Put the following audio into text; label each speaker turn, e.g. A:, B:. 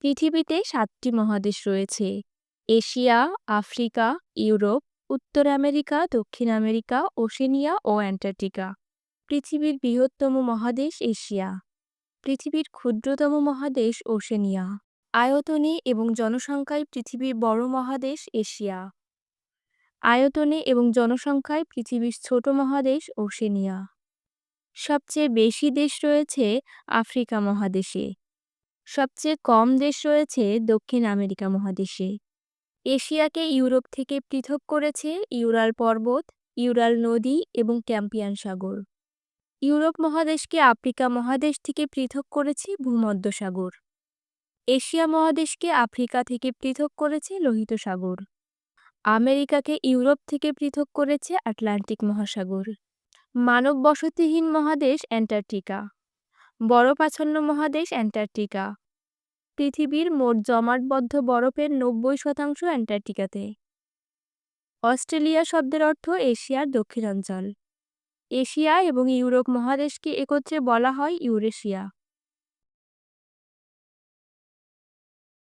A: পৃথিবীতে সাতটি মহাদেশ রয়েছে। এশিয়া, আফ্রিকা, ইউরোপ, উত্তর আমেরিকা, দক্ষিণ আমেরিকা, ওশেনিয়া ও অ্যান্টার্কটিকা। পৃথিবীর বৃহত্তম মহাদেশ এশিয়া। পৃথিবীর ক্ষুদ্রতম মহাদেশ ওশেনিয়া। আয়তনে এবং জনসংখ্যায় পৃথিবীর বড় মহাদেশ এশিয়া। আয়তনে এবং জনসংখ্যায় পৃথিবীর ছোট মহাদেশ ওশেনিয়া। সবচেয়ে বেশি দেশ রয়েছে আফ্রিকা মহাদেশে। সবচেয়ে কম দেশ রয়েছে দক্ষিণ আমেরিকা মহাদেশে। এশিয়াকে ইউরোপ থেকে পৃথক করেছে ইউরাল পর্বত, ইউরাল নদী এবং ক্যাম্পিয়ান সাগর। ইউরোপ মহাদেশকে আফ্রিকা মহাদেশ থেকে পৃথক করেছে ভূমধ্য সাগর। এশিয়া মহাদেশকে আফ্রিকা থেকে পৃথক করেছে লোহিত সাগর। আমেরিকাকে ইউরোপ থেকে পৃথক করেছে আটলান্টিক মহাসাগর। মানব বসতিহীন মহাদেশ অ্যান্টার্কটিকা। বরফাচ্ছন্ন মহাদেশ অ্যান্টার্কটিকা। পৃথিবীর মোট জমাটবদ্ধ বরফের নব্বই শতাংশ অ্যান্টার্কটিকাতে। অস্ট্রেলিয়া শব্দের অর্থ এশিয়ার দক্ষিণাঞ্চল। এশিয়া এবং ইউরোপ মহাদেশকে একত্রে বলা হয় ইউরেশিয়া।